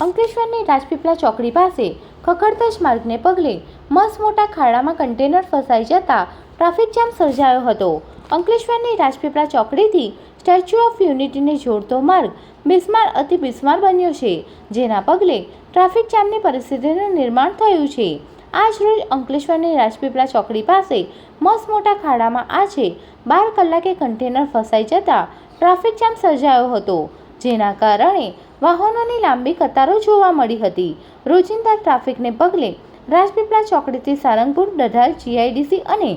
અંકલેશ્વરની રાજપીપળા ચોકડી પાસે ખખડતજ માર્ગને પગલે મસ મોટા ખાડામાં કન્ટેનર ફસાઈ જતા ટ્રાફિક જામ સર્જાયો હતો. અંકલેશ્વરની રાજપીપળા ચોકડીથી સ્ટેચ્યુ ઓફ યુનિટીને જોડતો માર્ગ બિસ્માર અતિ બિસ્માર બન્યો છે, જેના પગલે ટ્રાફિક જામની પરિસ્થિતિનું નિર્માણ થયું છે. આજ રોજ અંકલેશ્વરની રાજપીપળા ચોકડી પાસે મસ મોટા ખાડામાં આજે બાર કલાકે કન્ટેનર ફસાઈ જતા ટ્રાફિક જામ સર્જાયો હતો. જેના કારણે વાહનોની લાંબી કતારો જોવા મળી હતી. રોજિંદા ટ્રાફિકને પગલે રાજપીપળા ચોકડીથી સારંગપુર ડઢાલ જીઆઈડીસી અને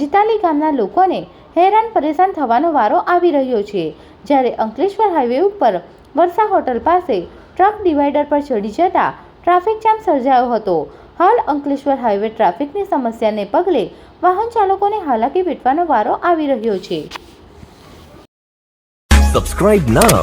જીતાલી ગામના લોકોને હેરાન પરેશાન થવાનો વારો આવી રહ્યો છે. જ્યારે અંકલેશ્વર હાઈવે ઉપર વર્ષા હોટલ પાસે ટ્રક ડિવાઈડર પર ચડી જતા ટ્રાફિક જામ સર્જાયો હતો. હાલ અંકલેશ્વર હાઈવે ટ્રાફિકની સમસ્યાને પગલે વાહન ચાલકોને હાલાકી વેઠવાનો વારો આવી રહ્યો છે. Subscribe now